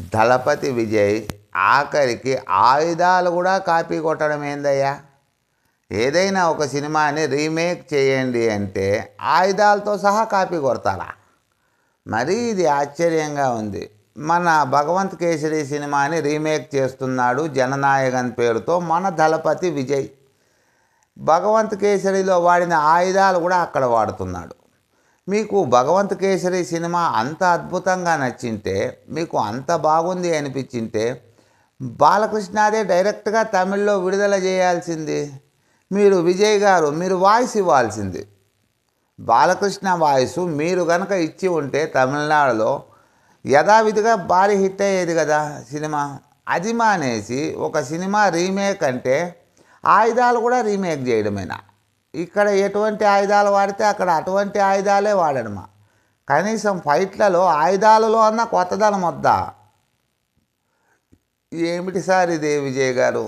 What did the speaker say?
దళపతి విజయ్ ఆఖరికి ఆయుధాలు కూడా కాపీ కొట్టడం ఏందయ్యా? ఏదైనా ఒక సినిమాని రీమేక్ చేయండి అంటే ఆయుధాలతో సహా కాపీ కొడతారా? మరీ ఇది ఆశ్చర్యంగా ఉంది. మన భగవంత్ కేసరి సినిమాని రీమేక్ చేస్తున్నాడు జననాయకన్ పేరుతో మన దళపతి విజయ్. భగవంత్ కేసరిలో వాడిన ఆయుధాలు కూడా అక్కడ వాడుతున్నాడు. మీకు భగవంత్ కేసరి సినిమా అంత అద్భుతంగా నచ్చింటే మీకు అంత బాగుంది అనిపించింటే బాలకృష్ణదే డైరెక్ట్గా తమిళ్ళో విడుదల చేయాల్సింది. మీరు విజయ్ గారు మీరు వాయిస్ ఇవ్వాల్సింది. బాలకృష్ణ వాయిస్ మీరు కనుక ఇచ్చి ఉంటే తమిళనాడులో యథావిధిగా భారీ హిట్ అయ్యేది కదా సినిమా. అది మానేసి ఒక సినిమా రీమేక్ అంటే ఆయుధాలు కూడా రీమేక్ చేయడమేనా? ఇక్కడ ఎటువంటి ఆయుధాలు వాడితే అక్కడ అటువంటి ఆయుధాలే వాడడమా కనీసం ఫైట్లలో ఆయుధాలలో అన్న కొత్తదనం వద్దా? ఏమిటి సార్ ఇది విజయ్ గారు?